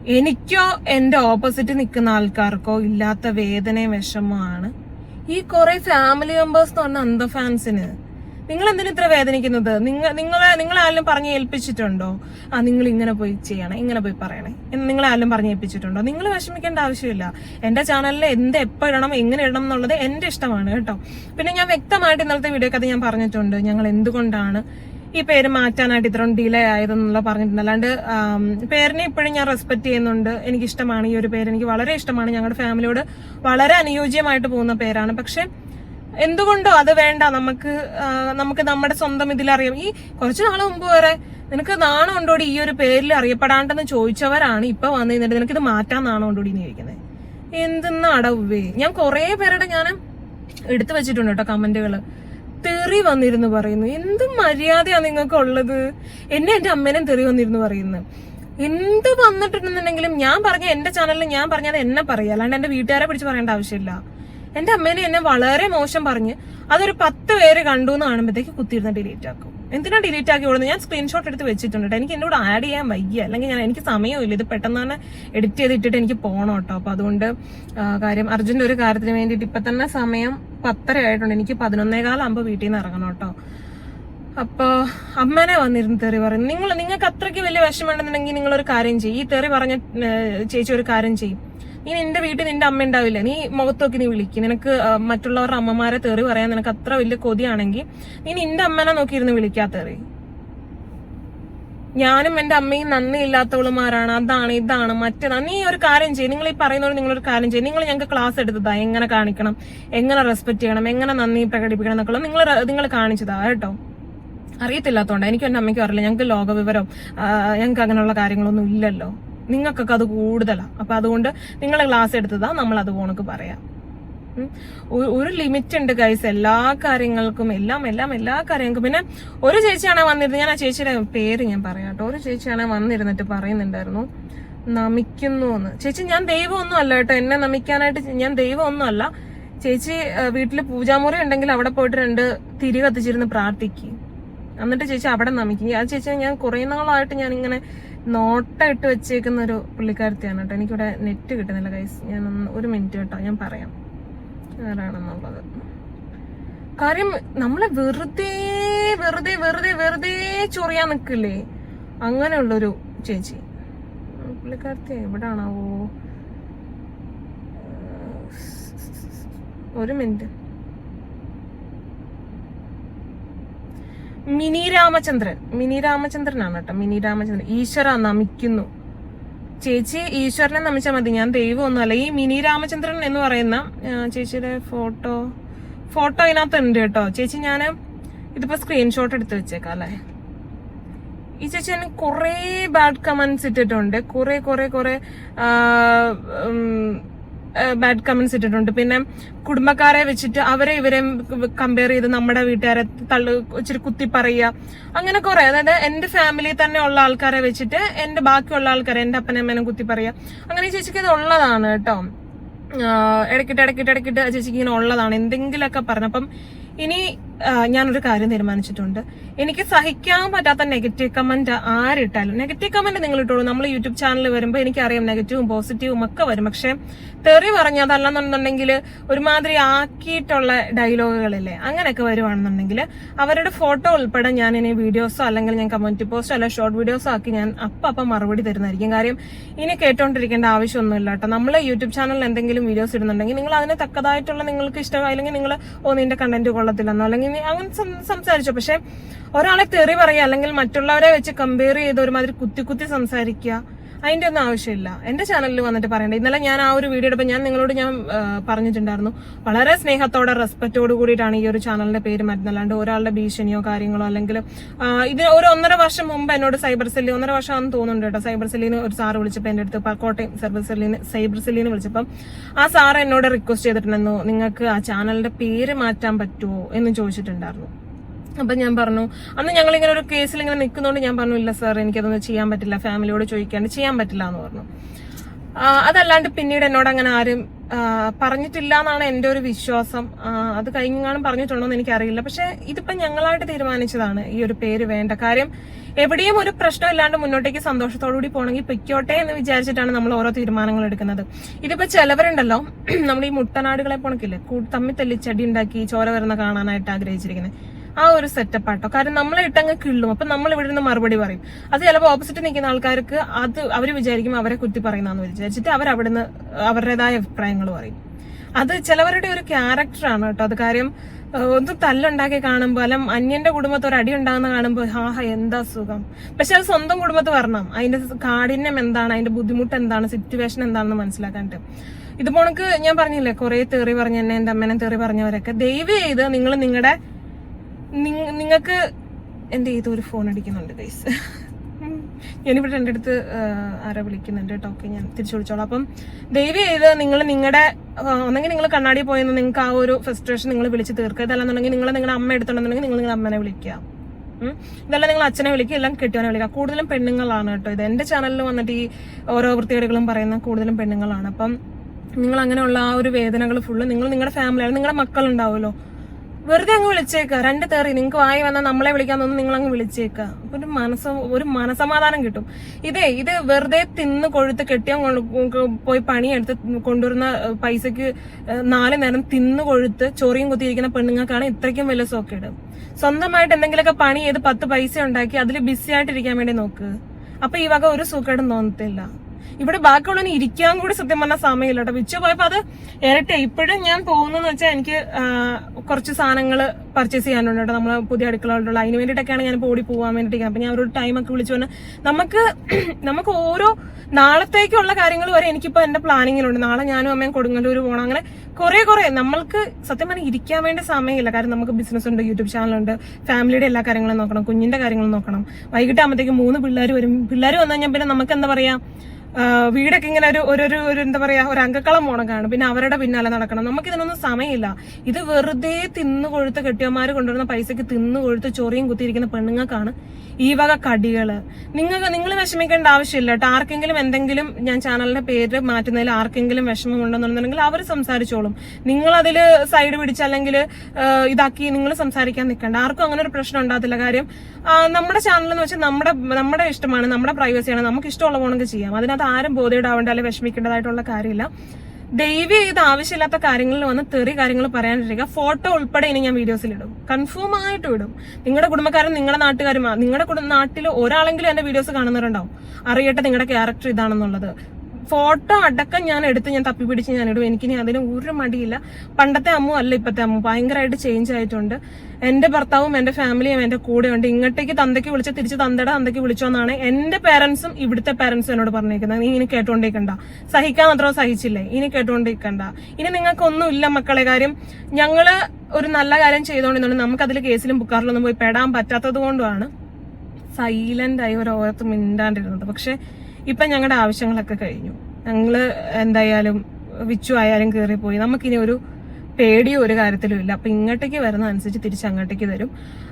എനിക്കോ എന്റെ ഓപ്പോസിറ്റ് നിൽക്കുന്ന ആൾക്കാർക്കോ ഇല്ലാത്ത വേദനയും വിഷമമാണ് ഈ കുറെ ഫാമിലി മെമ്പേഴ്സ് എന്ന് പറഞ്ഞ അന്ധ ഫാൻസിന് നിങ്ങൾ എന്തിനാ ഇത്ര വേദനിക്കുന്നത്? നിങ്ങൾ നിങ്ങളെ നിങ്ങളാരും പറഞ്ഞ് ഏൽപ്പിച്ചിട്ടുണ്ടോ? ആ നിങ്ങൾ ഇങ്ങനെ പോയി ചെയ്യണേ ഇങ്ങനെ പോയി പറയണേ. നിങ്ങളാരും പറഞ്ഞ് ഏൽപ്പിച്ചിട്ടുണ്ടോ? നിങ്ങൾ വിഷമിക്കേണ്ട ആവശ്യമില്ല. എന്റെ ചാനലിൽ എന്ത് എപ്പോൾ ഇടണം എങ്ങനെ ഇടണം എന്നുള്ളത് എന്റെ ഇഷ്ടമാണ് കേട്ടോ. പിന്നെ ഞാൻ വ്യക്തമായിട്ട് ഇന്നലത്തെ വീഡിയോക്കത് ഞാൻ പറഞ്ഞിട്ടുണ്ട് ഞങ്ങൾ എന്തുകൊണ്ടാണ് ഈ പേര് മാറ്റാനായിട്ട് ഇത്രയും ഡിലേ ആയതെന്നുള്ള പറഞ്ഞിട്ടുണ്ട്. അല്ലാണ്ട് പേരിനെ ഇപ്പോഴും ഞാൻ റെസ്പെക്ട് ചെയ്യുന്നുണ്ട്. എനിക്ക് ഇഷ്ടമാണ് ഈ ഒരു പേര്. എനിക്ക് വളരെ ഇഷ്ടമാണ്. ഞങ്ങളുടെ ഫാമിലിയോട് വളരെ അനുയോജ്യമായിട്ട് പോകുന്ന പേരാണ്. പക്ഷെ എന്തുകൊണ്ടോ അത് വേണ്ട. നമുക്ക് നമുക്ക് നമ്മുടെ സ്വന്തം ഇതിലറിയാം ഈ കുറച്ചു നാൾ മുമ്പ് വരെ നിനക്ക് നാണം ഉണ്ടോടി ഈ ഒരു പേരിൽ അറിയപ്പെടാണ്ടെന്ന് ചോദിച്ചവരാണ് ഇപ്പൊ വന്നു നിനക്ക് ഇത് മാറ്റാൻ നാണം ഉണ്ടോടി എന്ന് ചോദിക്കുന്നത് എന്തെന്നാടവേ ഞാൻ കുറേ പേരുടെ ഞാൻ എടുത്തു വെച്ചിട്ടുണ്ട് കേട്ടോ കമന്റുകൾ. തെറി വന്നിരുന്നു പറയുന്നു. എന്ത് മര്യാദയാണ് നിങ്ങൾക്ക് ഉള്ളത് എന്നെ എന്റെ അമ്മേനും തെറി വന്നിരുന്നു പറയുന്നു. എന്ത് വന്നിട്ടുണ്ടെന്നുണ്ടെങ്കിലും ഞാൻ പറഞ്ഞ എന്റെ ചാനലിൽ ഞാൻ പറഞ്ഞത് എന്നെ പറയാം അല്ലാണ്ട് എന്റെ വീട്ടുകാരെ പിടിച്ച് പറയേണ്ട ആവശ്യമില്ല. എന്റെ അമ്മേനെ എന്നെ വളരെ മോശം പറഞ്ഞ് അതൊരു പത്ത് പേര് കണ്ടു എന്ന് കാണുമ്പോഴത്തേക്ക് കുത്തിയിരുന്ന് ഡിലീറ്റ് ആക്കും. എന്തിനാ ഡിലീറ്റ് ആക്കി വിടുന്നത് ഞാൻ സ്ക്രീൻഷോട്ട് എടുത്ത് വെച്ചിട്ടുണ്ട് ട്ടോ. എനിക്ക് എന്നോട് ആഡ് ചെയ്യാൻ വയ്യ. അല്ലെങ്കിൽ ഞാൻ എനിക്ക് സമയമില്ല ഇത് പെട്ടെന്ന് തന്നെ എഡിറ്റ് ചെയ്ത് ഇട്ടിട്ട് എനിക്ക് പോകണം കേട്ടോ അപ്പൊ അതുകൊണ്ട് കാര്യം അർജുന്റെ ഒരു കാര്യത്തിന് വേണ്ടിയിട്ട് ഇപ്പൊ തന്നെ സമയം പത്തര ആയിട്ടുണ്ട്. എനിക്ക് പതിനൊന്നേകാലാകുമ്പോൾ വീട്ടിൽ നിന്ന് ഇറങ്ങണം കേട്ടോ അപ്പൊ അമ്മനെ വന്നിരുന്ന് തെറി പറയും നിങ്ങൾ നിങ്ങൾക്ക് അത്രയ്ക്ക് വലിയ നിങ്ങൾ ഒരു കാര്യം ചെയ്യും. ഈ തെറി പറഞ്ഞ ചേച്ചി ഒരു കാര്യം ചെയ്യും. നീ നിന്റെ വീട്ടിൽ നിന്റെ അമ്മ ഉണ്ടാവില്ല. നീ മുഖത്ത് നോക്കി നീ വിളിക്കും. നിനക്ക് മറ്റുള്ളവരുടെ അമ്മമാരെ തെറി പറയാൻ നിനക്ക് അത്ര വലിയ കൊതിയാണെങ്കിൽ നീ നിന്റെ അമ്മനെ നോക്കിയിരുന്ന് വിളിക്കാത്തേറി തെറി. ഞാനും എന്റെ അമ്മയും നന്ദി ഇല്ലാത്തവളുമാരാണ് അതാണ് ഇതാണ് മറ്റേതാണ്. നീ ഒരു കാര്യം ചെയ്യും. നിങ്ങൾ ഈ പറയുന്നവർ നിങ്ങളൊരു കാര്യം ചെയ്യും. നിങ്ങൾ ഞങ്ങൾക്ക് ക്ലാസ് എടുത്തതാ. എങ്ങനെ കാണിക്കണം? എങ്ങനെ റെസ്പെക്ട് ചെയ്യണം? എങ്ങനെ നന്ദി പ്രകടിപ്പിക്കണം എന്നൊക്കെ നിങ്ങൾ നിങ്ങൾ കാണിച്ചതാ കേട്ടോ. അറിയത്തില്ലാത്തതുകൊണ്ട് എനിക്കും എന്റെ അമ്മയ്ക്കും അറിയില്ല. ഞങ്ങൾക്ക് ലോകവിവരം ഞങ്ങൾക്ക് അങ്ങനെയുള്ള കാര്യങ്ങളൊന്നും ഇല്ലല്ലോ. നിങ്ങൾക്കൊക്കെ അത് കൂടുതലാണ് അപ്പം അതുകൊണ്ട് നിങ്ങൾ ക്ലാസ് എടുത്തതാ നമ്മൾ അത് പോണക്ക് പറയാം. ഒരു ലിമിറ്റ് ഉണ്ട് ഗൈസ് എല്ലാ കാര്യങ്ങൾക്കും എല്ലാം എല്ലാം എല്ലാ കാര്യങ്ങൾക്കും. പിന്നെ ഒരു ചേച്ചിയാണ് വന്നിരുന്നത്. ഞാൻ ആ ചേച്ചിയുടെ പേര് ഞാൻ പറയാം കേട്ടോ. ഒരു ചേച്ചിയാണ് വന്നിരുന്നിട്ട് പറയുന്നുണ്ടായിരുന്നു നമിക്കുന്നു എന്ന് ചേച്ചി ഞാൻ ദൈവമൊന്നും അല്ല കേട്ടോ. എന്നെ നമിക്കാനായിട്ട് ഞാൻ ദൈവമൊന്നും അല്ല. ചേച്ചി വീട്ടിൽ പൂജാമുറി ഉണ്ടെങ്കിൽ അവിടെ പോയിട്ട് രണ്ട് തിരി കത്തിച്ചിരുന്ന് പ്രാർത്ഥിക്കും. എന്നിട്ട് ചേച്ചി അവിടെ നമിക്കും. ആ ചേച്ചി ഞാൻ കുറെ നാളായിട്ട് ഞാൻ ഇങ്ങനെ നോട്ട ഇട്ട് വെച്ചേക്കുന്ന ഒരു പുള്ളിക്കാരത്തിയാണ് കേട്ടോ. എനിക്കിവിടെ നെറ്റ് കിട്ടുന്നില്ല കൈസ് ഞാൻ ഒരു മിനിറ്റ് കേട്ടോ. ഞാൻ പറയാം. ആരാണെന്നുള്ളത് കാര്യം നമ്മളെ വെറുതെ വെറുതെ വെറുതെ വെറുതെ ചൊറിയാൻ നിക്കില്ലേ അങ്ങനെയുള്ളൊരു ചേച്ചി. പുള്ളിക്കാരത്തി എവിടാണാവോ? ഒരു മിനിറ്റ് മിനി രാമചന്ദ്രൻ. മിനി രാമചന്ദ്രനാണ് കേട്ടോ. മിനി രാമചന്ദ്രൻ. ഈശ്വര നമിക്കുന്നു. ചേച്ചി ഈശ്വരനെ നമിച്ചാൽ മതി. ഞാൻ ദൈവമൊന്നുമല്ല ഈ മിനി രാമചന്ദ്രൻ എന്ന് പറയുന്ന ചേച്ചിയുടെ ഫോട്ടോ ഫോട്ടോ അതിനകത്തുണ്ട് കേട്ടോ. ചേച്ചി ഞാൻ ഇതിപ്പോ സ്ക്രീൻഷോട്ട് എടുത്ത് വെച്ചേക്കാം അല്ലേ? ഈ ചേച്ചി എനിക്ക് കുറേ ബാഡ് കമന്റ്സ് ഇട്ടിട്ടുണ്ട്. കുറെ കുറെ കുറെ ബാഡ് കമന്റ്സ് ഇട്ടിട്ടുണ്ട്. പിന്നെ കുടുംബക്കാരെ വെച്ചിട്ട് അവരെ ഇവരെ കമ്പയർ ചെയ്ത് നമ്മുടെ വീട്ടുകാരെ തള്ളു ഇച്ചിരി കുത്തി പറയുക. അങ്ങനെ കുറെ. അതായത് എന്റെ ഫാമിലി തന്നെ ഉള്ള ആൾക്കാരെ വെച്ചിട്ട് എന്റെ ബാക്കിയുള്ള ആൾക്കാരെ എന്റെ അപ്പനെ അമ്മേനെ കുത്തി പറയുക. അങ്ങനെ ഈ ചേച്ചിക്ക് അത് ഉള്ളതാണ് കേട്ടോ. ഇടയ്ക്കിട്ട് ഇടയ്ക്കിട്ട് ഇടയ്ക്കിട്ട് ചേച്ചിക്ക് ഇങ്ങനെ ഉള്ളതാണ്. എന്തെങ്കിലുമൊക്കെ പറഞ്ഞു അപ്പം ഇനി ഞാനൊരു കാര്യം തീരുമാനിച്ചിട്ടുണ്ട്. എനിക്ക് സഹിക്കാൻ പറ്റാത്ത നെഗറ്റീവ് കമന്റ് ആരിട്ടാലും നെഗറ്റീവ് കമന്റ് നിങ്ങൾ ഇട്ടോളൂ നമ്മൾ യൂട്യൂബ് ചാനൽ വരുമ്പോൾ എനിക്കറിയാം നെഗറ്റീവും പോസിറ്റീവും ഒക്കെ വരും. പക്ഷെ തെറി പറഞ്ഞു അതല്ലെന്നുണ്ടെങ്കിൽ ഒരുമാതിരി ആക്കിയിട്ടുള്ള ഡയലോഗുകളില്ലേ അങ്ങനെയൊക്കെ വരുവാണെന്നുണ്ടെങ്കിൽ അവരുടെ ഫോട്ടോ ഉൾപ്പെടെ ഞാൻ ഇനി വീഡിയോസോ അല്ലെങ്കിൽ ഞാൻ കമന്റ് പോസ്റ്റോ അല്ലെങ്കിൽ ഷോർട്ട് വീഡിയോസോ ആക്കി ഞാൻ അപ്പം അപ്പം മറുപടി തരുന്നതായിരിക്കും. കാര്യം ഇനി കേട്ടോണ്ടിരിക്കേണ്ട ആവശ്യമൊന്നുമില്ല കേട്ടോ നമ്മൾ യൂട്യൂബ് ചാനലിൽ എന്തെങ്കിലും വീഡിയോസ് ഇടുന്നുണ്ടെങ്കിൽ നിങ്ങൾ അതിന് തക്കതായിട്ടുള്ള നിങ്ങൾക്ക് ഇഷ്ടമായില്ലെങ്കിൽ നിങ്ങൾ ഓ നിന്റെ കണ്ടന്റ് കൊള്ളത്തില്ലെന്നോ അല്ലെങ്കിൽ നീ അങ്ങനെ സംസാരിച്ചോ. പക്ഷെ ഒരാളെ തെറി പറയുക അല്ലെങ്കിൽ മറ്റുള്ളവരെ വെച്ച് കമ്പയർ ചെയ്ത് ഒരുമാതിരി കുത്തി കുത്തി സംസാരിക്കുക അതിന്റെ ഒന്നും ആവശ്യമില്ല. എന്റെ ചാനലിൽ വന്നിട്ട് പറയണ്ട. ഇന്നലെ ഞാൻ ആ ഒരു വീഡിയോ എടുപ്പോൾ ഞാൻ നിങ്ങളോട് ഞാൻ പറഞ്ഞിട്ടുണ്ടായിരുന്നു. വളരെ സ്നേഹത്തോടെ റെസ്പെക്റ്റോട് കൂടിയിട്ടാണ് ഈ ഒരു ചാനലിന്റെ പേര് മരുന്നല്ലാണ്ട് ഒരാളുടെ ഭീഷണിയോ കാര്യങ്ങളോ അല്ലെങ്കിൽ ഇത് ഒരു ഒന്നര വർഷം മുമ്പ് എന്നോട് സൈബർ സെല്ലി ഒന്നര വർഷം ആണെന്ന് തോന്നുന്നുണ്ട് കേട്ടോ. സൈബർ സെല്ലിന്ന് ഒരു സാറ് വിളിച്ചപ്പോൾ എന്റെ അടുത്ത് കോട്ടയം സൈബർ സെല്ലിന് സൈബർ സെല്ലിന് വിളിച്ചപ്പം ആ സാറ് എന്നോട് റിക്വസ്റ്റ് ചെയ്തിട്ടുണ്ടെന്നു നിങ്ങൾക്ക് ആ ചാനലിന്റെ പേര് മാറ്റാൻ പറ്റുമോ എന്ന് ചോദിച്ചിട്ടുണ്ടായിരുന്നു. അപ്പൊ ഞാൻ പറഞ്ഞു അന്ന് ഞങ്ങൾ ഇങ്ങനെ ഒരു കേസിൽ ഇങ്ങനെ നിൽക്കുന്നതുകൊണ്ട് ഞാൻ പറഞ്ഞു ഇല്ല സാർ എനിക്കതൊന്നും ചെയ്യാൻ പറ്റില്ല ഫാമിലിയോട് ചോദിക്കാണ്ട് ചെയ്യാൻ പറ്റില്ല എന്ന് പറഞ്ഞു. അതല്ലാണ്ട് പിന്നീട് എന്നോട് അങ്ങനെ ആരും പറഞ്ഞിട്ടില്ല എന്നാണ് എന്റെ ഒരു വിശ്വാസം. അത് കഴിഞ്ഞാലും പറഞ്ഞിട്ടുണ്ടോ എന്ന് എനിക്കറിയില്ല. പക്ഷെ ഇതിപ്പോ ഞങ്ങളായിട്ട് തീരുമാനിച്ചതാണ് ഈ ഒരു പേര് വേണ്ട കാര്യം. എവിടെയും ഒരു പ്രശ്നം ഇല്ലാണ്ട് മുന്നോട്ടേക്ക് സന്തോഷത്തോടുകൂടി പോകണമെങ്കിൽ പൊയ്ക്കോട്ടെ എന്ന് വിചാരിച്ചിട്ടാണ് നമ്മൾ ഓരോ തീരുമാനങ്ങൾ എടുക്കുന്നത്. ഇതിപ്പോൾ ചിലവരുണ്ടല്ലോ നമ്മൾ ഈ മുട്ടനാടുകളെ പോണക്കില്ലേ തമ്മിൽ തല്ലി ചെടി ഉണ്ടാക്കി ചോര വരുന്ന കാണാനായിട്ട് ആഗ്രഹിച്ചിരിക്കുന്നത് ആ ഒരു സെറ്റപ്പ് ആട്ടോ. കാരണം നമ്മളെ ഇട്ടങ്ങ് കിള്ളും. അപ്പൊ നമ്മൾ ഇവിടെ നിന്ന് മറുപടി പറയും. അത് ചിലപ്പോൾ ഓപ്പോസിറ്റ് നിൽക്കുന്ന ആൾക്കാർക്ക് അത് അവർ വിചാരിക്കും അവരെ കുത്തി പറയുന്നതെന്ന് വിചാരിച്ചിട്ട് അവർ അവിടുന്ന് അവരുടേതായ അഭിപ്രായങ്ങൾ പറയും. അത് ചിലവരുടെ ഒരു ക്യാരക്ടറാണ് കേട്ടോ. അത് കാര്യം ഒന്ന് തല്ലുണ്ടാക്കി കാണുമ്പോൾ അല്ല അന്യന്റെ കുടുംബത്തിൽ ഒരു അടി ഉണ്ടാകുന്ന കാണുമ്പോൾ ഹാ ഹാ എന്താ സുഖം. പക്ഷെ അത് സ്വന്തം കുടുംബത്ത് വരണം. അതിന്റെ കാഠിന്യം എന്താണ്? അതിന്റെ ബുദ്ധിമുട്ട് എന്താണ്? സിറ്റുവേഷൻ എന്താണെന്ന് മനസ്സിലാക്കാണ്ട്. ഇതുപോണക്ക് ഞാൻ പറഞ്ഞില്ലേ കുറെ തെറി പറഞ്ഞ എന്നെ എന്റെ അമ്മേനെ തെറി പറഞ്ഞവരൊക്കെ ദയവ് ചെയ്ത് നിങ്ങൾ നിങ്ങളുടെ നിങ്ങൾക്ക് എന്റെ ഏതോ ഒരു ഫോൺ അടിക്കുന്നുണ്ട് ഗൈസ് ഞാനിവിടെ എന്റെ അടുത്ത് ആരാ വിളിക്കുന്നുണ്ട് കേട്ടോ ഓക്കെ ഞാൻ തിരിച്ചു വിളിച്ചോളാം. അപ്പം ദയവ് ചെയ്ത് നിങ്ങൾ നിങ്ങളുടെ ഒന്നെങ്കിൽ നിങ്ങൾ കണ്ണാടി പോയെന്ന് നിങ്ങൾക്ക് ആ ഒരു ഫ്രസ്ട്രേഷൻ നിങ്ങൾ വിളിച്ച് തീർക്കുക. ഇതല്ലാന്നുണ്ടെങ്കിൽ നിങ്ങൾ നിങ്ങളുടെ അമ്മ എടുത്തുണ്ടെന്നുണ്ടെങ്കിൽ നിങ്ങൾ നിങ്ങളുടെ അമ്മനെ വിളിക്കുക. ഇതെല്ലാം നിങ്ങൾ അച്ഛനെ വിളിക്കുക എല്ലാം കെട്ടിയവനെ വിളിക്കുക. കൂടുതലും പെണ്ണുങ്ങളാണ് കേട്ടോ ഇത്. എന്റെ ചാനലിൽ വന്നിട്ട് ഈ ഓരോ വൃത്തികേടുകളും പറയുന്ന കൂടുതലും പെണ്ണുങ്ങളാണ്. അപ്പം നിങ്ങൾ അങ്ങനെയുള്ള ആ ഒരു വേദനകൾ ഫുള്ള് നിങ്ങൾ നിങ്ങളുടെ ഫാമിലിയാണ് നിങ്ങളുടെ മക്കളുണ്ടാവുമല്ലോ. വെറുതെ അങ്ങ് വിളിച്ചേക്ക. രണ്ട് തേറി. നിങ്ങൾക്ക് വായി വന്നാൽ നമ്മളെ വിളിക്കാൻ നിങ്ങൾ അങ്ങ് വിളിച്ചേക്ക. ഒരു മനസ്സ് ഒരു മനസമാധാനം കിട്ടും. ഇതേ ഇത് വെറുതെ തിന്ന് കൊഴുത്ത് കെട്ടിയ പോയി പണിയെടുത്ത് കൊണ്ടുവരുന്ന പൈസക്ക് നാല് നേരം തിന്ന് കൊഴുത്ത് ചൊറിയും കുത്തിയിരിക്കുന്ന പെണ്ണുങ്ങൾക്കാണ് ഇത്രയ്ക്കും വലിയ സോക്കേട്. സ്വന്തമായിട്ട് എന്തെങ്കിലുമൊക്കെ പണി ചെയ്ത് പത്ത് പൈസ ഉണ്ടാക്കി അതിൽ ബിസി ആയിട്ടിരിക്കാൻ വേണ്ടി നോക്ക്. അപ്പൊ ഈ വക ഒരു സൂക്കേടും തോന്നത്തില്ല. ഇവിടെ ബാക്കിയുള്ളവന് ഇരിക്കാൻ കൂടി സത്യം പറഞ്ഞാൽ സമയമില്ല കേട്ടോ വിച്ച് പോയപ്പോൾ അത് ഇരട്ടെ ഇപ്പോഴും ഞാൻ പോകുന്നതെന്ന് വെച്ചാൽ എനിക്ക് കുറച്ച് സാധനങ്ങൾ പർച്ചേസ് ചെയ്യാനുണ്ട് കേട്ടോ. നമ്മളെ പുതിയ അടുക്കളകളുള്ള അതിന് വേണ്ടിയിട്ടൊക്കെയാണ് ഞാൻ ഓടി പോകാൻ വേണ്ടിയിട്ട് അപ്പൊ ഞാൻ ഒരു ടൈമൊക്കെ വിളിച്ചു പറഞ്ഞാൽ നമുക്ക് നമുക്ക് ഓരോ നാളത്തേക്കുള്ള കാര്യങ്ങൾ വരെ എനിക്കിപ്പോൾ എന്റെ പ്ലാനിങ്ങിലുണ്ട് നാളെ ഞാനും അമ്മയും കൊടുങ്ങല്ലൂർ പോകണം അങ്ങനെ കുറേ കുറേ. നമ്മൾക്ക് സത്യം പറഞ്ഞാൽ ഇരിക്കാൻ വേണ്ടി സമയമില്ല. കാരണം നമുക്ക് ബിസിനസ് ഉണ്ട് യൂട്യൂബ് ചാനലുണ്ട് ഫാമിലിയുടെ എല്ലാ കാര്യങ്ങളും നോക്കണം. കുഞ്ഞിന്റെ കാര്യങ്ങളും നോക്കണം. വൈകിട്ടാകുമ്പോഴത്തേക്ക് മൂന്ന് പിള്ളേർ വരും. പിള്ളേർ വന്നു കഴിഞ്ഞാൽ പിന്നെ നമുക്ക് എന്താ പറയാ ആ, വീടൊക്കെ ഇങ്ങനെ ഒരു ഒരു ഒരു എന്താ പറയാ ഒരു അങ്കക്കളം കാണും. പിന്നെ അവരുടെ പിന്നാലെ നടക്കണം. നമുക്ക് ഇതിനൊന്നും സമയമില്ല. ഇത് വെറുതെ തിന്നു കൊഴുത്ത് കെട്ടിയന്മാർ കൊണ്ടുവരുന്ന പൈസക്ക് തിന്നു കൊഴുത്ത് ചൊറിയും കുത്തിയിരിക്കുന്ന പെണ്ണുങ്ങൾക്കാണ് ഈ വക കടികൾ. നിങ്ങൾക്ക് നിങ്ങൾ വിഷമിക്കേണ്ട ആവശ്യമില്ല കേട്ടോ ആർക്കെങ്കിലും എന്തെങ്കിലും ഞാൻ ചാനലിന്റെ പേര് മാറ്റുന്നതിൽ ആർക്കെങ്കിലും വിഷമം ഉണ്ടെന്നുണ്ടെങ്കിൽ അവർ സംസാരിച്ചോളും. നിങ്ങൾ അതിൽ സൈഡ് പിടിച്ച് അല്ലെങ്കിൽ ഇതാക്കി നിങ്ങൾ സംസാരിക്കാൻ നിൽക്കണ്ട ആർക്കും അങ്ങനെ ഒരു പ്രശ്നം ഉണ്ടാകത്തില്ല. കാര്യം നമ്മുടെ ചാനൽ എന്ന് വെച്ചാൽ നമ്മുടെ നമ്മുടെ ഇഷ്ടമാണ് നമ്മുടെ പ്രൈവസിയാണ് നമുക്ക് ഇഷ്ടമുള്ള പോണെങ്കിൽ ചെയ്യാം. അതിനകത്ത് ആരും ബോധയിടാവേണ്ട അല്ലെങ്കിൽ വിഷമിക്കേണ്ടതായിട്ടുള്ള കാര്യമില്ല. ദയവ് ചെയ്ത് ആവശ്യമില്ലാത്ത കാര്യങ്ങളിൽ വന്ന് തെറി കാര്യങ്ങൾ പറയാണ്ടിരിക്കുക. ഫോട്ടോ ഉൾപ്പെടെ ഇനി ഞാൻ വീഡിയോസിൽ ഇടും കൺഫേം ആയിട്ട് ഇടും നിങ്ങളുടെ കുടുംബക്കാരും നിങ്ങളുടെ നാട്ടുകാരും നിങ്ങളുടെ നാട്ടിൽ ഒരാളെങ്കിലും എന്റെ വീഡിയോസ് കാണുന്നവരുണ്ടാവും. അറിയട്ടെ നിങ്ങളുടെ ക്യാരക്ടർ ഇതാണെന്നുള്ളത്. ഫോട്ടോ അടക്കം ഞാൻ എടുത്ത് ഞാൻ തപ്പി പിടിച്ച് ഞാൻ ഇടും. എനിക്കിനി അതിന് ഒരു മടിയില്ല. പണ്ടത്തെ അമ്മു അല്ല ഇപ്പത്തെ അമ്മു. ഭയങ്കരമായിട്ട് ചേഞ്ച് ആയിട്ടുണ്ട്. എന്റെ ഭർത്താവും എന്റെ ഫാമിലിയും എന്റെ കൂടെ ഉണ്ട് ഇങ്ങോട്ടേക്ക് തന്തയ്ക്ക് വിളിച്ച് തിരിച്ച് തന്തയുടെ തന്തയ്ക്ക് വിളിച്ചോ എന്നാണ് എന്റെ പേരൻസും ഇവിടുത്തെ പേരൻസും എന്നോട് പറഞ്ഞേക്കുന്നത്. നീ ഇനി കേട്ടോണ്ടിരിക്കണ്ട. സഹിക്കാൻ മാത്രമോ സഹിച്ചില്ലേ? ഇനി കേട്ടോണ്ടിരിക്കണ്ട. ഇനി നിങ്ങൾക്കൊന്നും ഇല്ല മക്കളെ കാര്യം. ഞങ്ങൾ ഒരു നല്ല കാര്യം ചെയ്തോണ്ടിരുന്നുണ്ട് നമുക്ക് അതിൽ കേസിലും ബുക്കാറിലൊന്നും പോയി പെടാൻ പറ്റാത്തത് കൊണ്ടുമാണ് സൈലന്റ് ആയി ഒരു ഓരത്ത് മിണ്ടാണ്ടിരുന്നത്. പക്ഷെ ഇപ്പൊ ഞങ്ങളുടെ ആവശ്യങ്ങളൊക്കെ കഴിഞ്ഞു. ഞങ്ങൾ എന്തായാലും വിച്ചു ആയാലും കയറിപ്പോയി. നമുക്കിനി ഒരു പേടിയോ ഒരു കാര്യത്തിലും ഇല്ല. അപ്പൊ ഇങ്ങോട്ടേക്ക് വരുന്ന അനുസരിച്ച് തിരിച്ച് അങ്ങോട്ടേക്ക് വരും.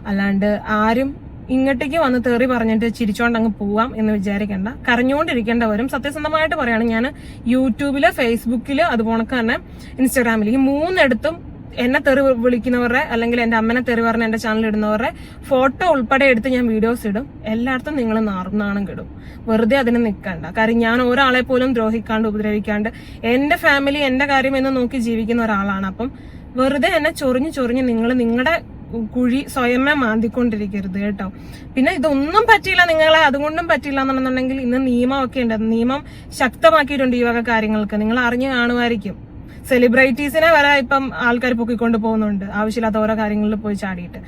അല്ലാണ്ട് ആരും ഇങ്ങോട്ടേക്ക് വന്ന് തെറി പറഞ്ഞിട്ട് ചിരിച്ചോണ്ട് അങ്ങ് പോവാം എന്ന് വിചാരിക്കേണ്ട. കരഞ്ഞുകൊണ്ടിരിക്കേണ്ട വരും സത്യസന്ധമായിട്ട് പറയാണ്. ഞാൻ യൂട്യൂബിൽ ഫേസ്ബുക്കിൽ അതുപോലെ തന്നെ ഇൻസ്റ്റാഗ്രാമിൽ ഈ മൂന്നിടത്തും എന്നെ തെറി വിളിക്കുന്നവരുടെ അല്ലെങ്കിൽ എന്റെ അമ്മനെ തെറി പറഞ്ഞ എന്റെ ചാനൽ ഇടുന്നവരുടെ ഫോട്ടോ ഉൾപ്പെടെ എടുത്ത് ഞാൻ വീഡിയോസ് ഇടും. എല്ലായിടത്തും നിങ്ങൾ നാറും നാണം കിടും. വെറുതെ അതിന് നിൽക്കണ്ട കാര്യം ഞാൻ ഒരാളെ പോലും ദ്രോഹിക്കാണ്ട് ഉപദ്രവിക്കാണ്ട് എന്റെ ഫാമിലി എന്റെ കാര്യം എന്ന് നോക്കി ജീവിക്കുന്ന ഒരാളാണ്. അപ്പം വെറുതെ എന്നെ ചൊറിഞ്ഞ് ചൊറിഞ്ഞ് നിങ്ങൾ നിങ്ങളുടെ കുഴി സ്വയമേ മാന്തിക്കൊണ്ടിരിക്കരുത് കേട്ടോ. പിന്നെ ഇതൊന്നും പറ്റിയില്ല നിങ്ങളെ അതുകൊണ്ടും പറ്റില്ല എന്നുണ്ടെന്നുണ്ടെങ്കിൽ ഇന്ന് നിയമമൊക്കെ ഉണ്ട്. നിയമം ശക്തമാക്കിയിട്ടുണ്ട് ഈ വക കാര്യങ്ങൾക്ക്. നിങ്ങൾ അറിഞ്ഞു കാണുമായിരിക്കും. സെലിബ്രിറ്റീസിനെ വരെ ഇപ്പം ആൾക്കാർ പൊക്കിക്കൊണ്ട് പോകുന്നുണ്ട്. ആവശ്യമില്ലാത്ത ഓരോ കാര്യങ്ങളിൽ പോയി ചാടിയിട്ട്.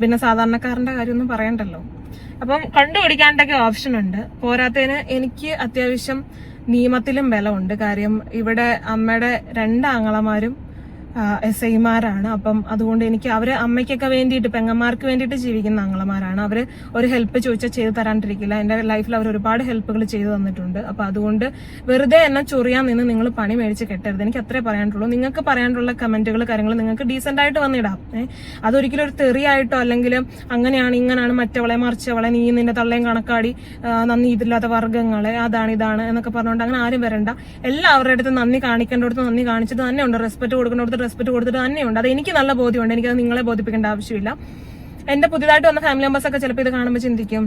പിന്നെ സാധാരണക്കാരന്റെ കാര്യമൊന്നും പറയണ്ടല്ലോ. അപ്പം കണ്ടുപിടിക്കാണ്ടൊക്കെ ഓപ്ഷൻ ഉണ്ട്. പോരാത്തതിന് എനിക്ക് അത്യാവശ്യം നിയമത്തിലും ബലമുണ്ട്. കാര്യം ഇവിടെ അമ്മയുടെ രണ്ട് ആങ്ങളമാരും എസ് ഐമാരാണ്. അപ്പം അതുകൊണ്ട് എനിക്ക് അവർ അമ്മയ്ക്കൊക്കെ വേണ്ടിയിട്ട് പെങ്ങന്മാർക്ക് വേണ്ടിയിട്ട് ജീവിക്കുന്ന അങ്ങളമാരാണ് അവർ ഒരു ഹെൽപ്പ് ചോദിച്ചാൽ ചെയ്തു തരാണ്ടിരിക്കില്ല. എന്റെ ലൈഫിൽ അവർ ഒരുപാട് ഹെൽപ്പുകൾ ചെയ്തു തന്നിട്ടുണ്ട്. അപ്പൊ അതുകൊണ്ട് വെറുതെ എന്നെ ചൊറിയാൻ നിന്ന് നിങ്ങൾ പണി മേടിച്ച് കെട്ടരുത്. എനിക്ക് അത്രേ പറയാനുള്ളൂ. നിങ്ങൾക്ക് പറയാനുള്ള കമന്റുകൾ കാര്യങ്ങൾ നിങ്ങൾക്ക് ഡീസെന്റ് ആയിട്ട് വന്നിടാം. അതൊരിക്കലും ഒരു തെറിയായിട്ടോ അല്ലെങ്കിൽ അങ്ങനെയാണ് ഇങ്ങനെയാണ് മറ്റവളെ മറിച്ചവളെ നീ നിന്റെ തള്ളയും കണക്കാടി നന്ദി ഇതില്ലാത്ത വർഗങ്ങളെ അതാണ് ഇതാണ് എന്നൊക്കെ പറഞ്ഞുകൊണ്ട് അങ്ങനെ ആരും വരണ്ട. എല്ലാവരുടെ അടുത്ത് നന്ദി കാണിക്കേണ്ടടുത്ത് നന്ദി കാണിച്ചിട്ട് തന്നെ ഉണ്ട്. റെസ്പെക്ട് കൊടുക്കേണ്ടടുത്ത് റെസ്പെക്ട് കൊടുത്തിട്ട് തന്നെയുണ്ട്. അത് എനിക്ക് നല്ല ബോധ്യമുണ്ട്. എനിക്കത് നിങ്ങളെ ബോധിപ്പിക്കേണ്ട ആവശ്യമില്ല. എന്റെ പുതിയതായിട്ട് വന്ന ഫാമിലി മെമ്പേഴ്സ് ഒക്കെ ചിലപ്പോൾ ഇത് കാണുമ്പോൾ ചിന്തിക്കും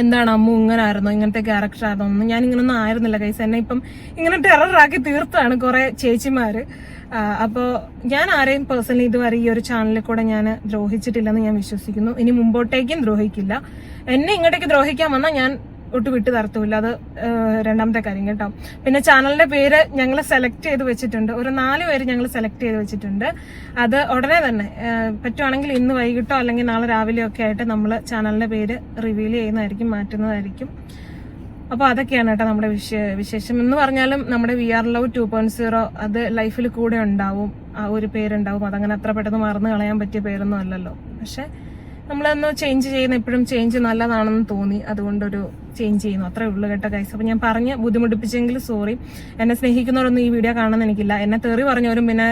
എന്താണ് അമ്മ ഇങ്ങനെ ആയിരുന്നു ഇങ്ങനത്തെ ക്യാരക്ടർ ഒന്നും ഞാൻ ഇങ്ങനൊന്നും ആയിരുന്നില്ല കൈസ് എന്നെ ഇപ്പം ഇങ്ങനെ ടെററാക്കി തീർത്താണ് കുറെ ചേച്ചിമാര്. അപ്പോൾ അപ്പോ ഞാൻ ആരെയും പേഴ്സണലി ഇതുവരെ ഈ ഒരു ചാനലിൽ കൂടെ ഞാൻ ദ്രോഹിച്ചിട്ടില്ലെന്ന് ഞാൻ വിശ്വസിക്കുന്നു. ഇനി മുമ്പോട്ടേക്കും ദ്രോഹിക്കില്ല. എന്നെ ഇങ്ങോട്ടേക്ക് ദ്രോഹിക്കാൻ വന്നാൽ ഞാൻ ഒട്ട് വിട്ടു തരത്തുമില്ല. അത് രണ്ടാമത്തെ കാര്യം കേട്ടോ. പിന്നെ ചാനലിന്റെ പേര് ഞങ്ങൾ സെലക്ട് ചെയ്ത് വെച്ചിട്ടുണ്ട്. ഒരു നാല് പേര് ഞങ്ങൾ സെലക്ട് ചെയ്ത് വെച്ചിട്ടുണ്ട്. അത് ഉടനെ തന്നെ പറ്റുവാണെങ്കിൽ ഇന്ന് വൈകിട്ടോ അല്ലെങ്കിൽ നാളെ രാവിലെയോ ഒക്കെ ആയിട്ട് നമ്മൾ ചാനലിന്റെ പേര് റിവീൽ ചെയ്യുന്നതായിരിക്കും മാറ്റുന്നതായിരിക്കും. അപ്പോൾ അതൊക്കെയാണ് കേട്ടോ നമ്മുടെ വിശേ വിശേഷം. എന്ന് പറഞ്ഞാലും നമ്മുടെ we are love two point zero അത് ലൈഫിൽ കൂടെ ഉണ്ടാവും. ആ ഒരു പേരുണ്ടാവും. അതങ്ങനെ അത്ര പെട്ടെന്ന് മറന്നു കളയാൻ പറ്റിയ പേരൊന്നും അല്ലല്ലോ. പക്ഷെ നമ്മളൊന്ന് ചേഞ്ച് ചെയ്യുന്ന എപ്പോഴും ചേഞ്ച് നല്ലതാണെന്ന് തോന്നി. അതുകൊണ്ടൊരു ചേഞ്ച് ചെയ്യുന്നു. അത്രേ ഉള്ളൂ കേട്ടോ ഗൈസ് അപ്പം ഞാൻ പറഞ്ഞ് ബുദ്ധിമുട്ടിപ്പിച്ചെങ്കിൽ സോറി എന്നെ സ്നേഹിക്കുന്നവരൊന്നും ഈ വീഡിയോ കാണുന്ന എനിക്കില്ല എന്നെ തെറി പറഞ്ഞവരും പിന്നെ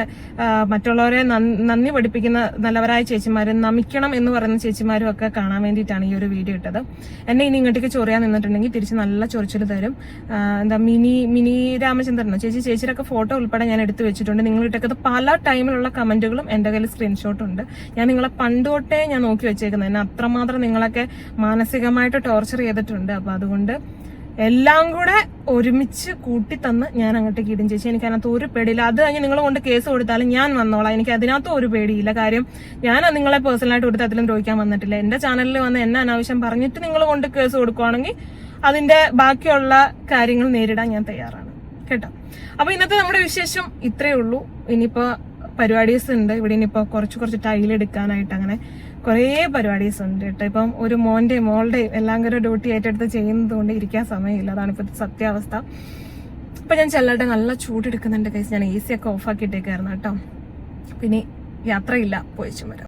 മറ്റുള്ളവരെ നന്ദി പഠിപ്പിക്കുന്ന നല്ലവരായ ചേച്ചിമാരും നമിക്കണം എന്ന് പറയുന്ന ചേച്ചിമാരും ഒക്കെ കാണാൻ വേണ്ടിയിട്ടാണ് ഈ ഒരു വീഡിയോ ഇട്ടത്. എന്നെ ഇനി ഇങ്ങോട്ടേക്ക് ചൊറിയാൻ നിന്നിട്ടുണ്ടെങ്കിൽ തിരിച്ച് നല്ല ചൊറിച്ചിൽ തരും. എന്താ മിനി മിനി രാമചന്ദ്രനോ? ചേച്ചി ചേച്ചിയുടെ ഫോട്ടോ ഉൾപ്പെടെ ഞാൻ എടുത്തു വെച്ചിട്ടുണ്ട്. നിങ്ങൾ ഇട്ടേക്കത് പല ടൈമിലുള്ള കമന്റുകളും എന്റെ കയ്യിൽ സ്ക്രീൻഷോട്ട് ഉണ്ട്. ഞാൻ നിങ്ങളെ പണ്ടോട്ടേ ഞാൻ നോക്കി വെച്ചേക്കുന്നത് എന്നെ അത്രമാത്രം നിങ്ങളൊക്കെ മാനസികമായിട്ട് ടോർച്ചർ ചെയ്തിട്ടുണ്ട്. അപ്പൊ അതുകൊണ്ട് എല്ലാം കൂടെ ഒരുമിച്ച് കൂട്ടി തന്ന് ഞാൻ അങ്ങോട്ടേക്ക് ഇടും ചേച്ചി. എനിക്ക് അതിനകത്ത് ഒരു പേടിയില്ല. അത് കഴിഞ്ഞ് നിങ്ങൾ കൊണ്ട് കേസ് കൊടുത്താലും ഞാൻ വന്നോളാം. എനിക്ക് അതിനകത്ത് ഒരു പേടിയില്ല. കാര്യം ഞാൻ നിങ്ങളെ പേഴ്സണലായിട്ട് ഒരു തരത്തിലും ദ്രോഹിക്കാൻ വന്നിട്ടില്ല. എന്റെ ചാനലിൽ വന്ന് എന്നെ അനാവശ്യം പറഞ്ഞിട്ട് നിങ്ങൾ കൊണ്ട് കേസ് കൊടുക്കുവാണെങ്കിൽ അതിന്റെ ബാക്കിയുള്ള കാര്യങ്ങൾ നേരിടാൻ ഞാൻ തയ്യാറാണ്. കേട്ടോ? അപ്പോൾ ഇന്നത്തെ നമ്മുടെ വിശേഷം ഇത്രയേ ഉള്ളൂ. ഇനിയിപ്പോ പരിപാടീസ് ഉണ്ട്. ഇവിടെ ഇനിയിപ്പോ കുറച്ച് കുറച്ച് ടൈൽ എടുക്കാനായിട്ട് അങ്ങനെ കുറേ പരിപാടീസ് ഉണ്ട് കേട്ടോ. ഇപ്പം ഒരു മോന്റെയും മോളുടെയും എല്ലാം കൂടെ ഡ്യൂട്ടി ഏറ്റെടുത്ത് ചെയ്യുന്നത് കൊണ്ട് ഇരിക്കാൻ സമയമില്ല. അതാണ് ഇപ്പോഴത്തെ സത്യാവസ്ഥ. ഇപ്പം ഞാൻ ചെല്ലട്ടെ നല്ല ചൂടെടുക്കുന്നുണ്ട് കഴിച്ച് ഞാൻ എ സി ഒക്കെ ഓഫാക്കിയിട്ടേക്കായിരുന്നു കേട്ടോ. പിന്നെ യാത്രയില്ല. പോയിച്ചും വരാം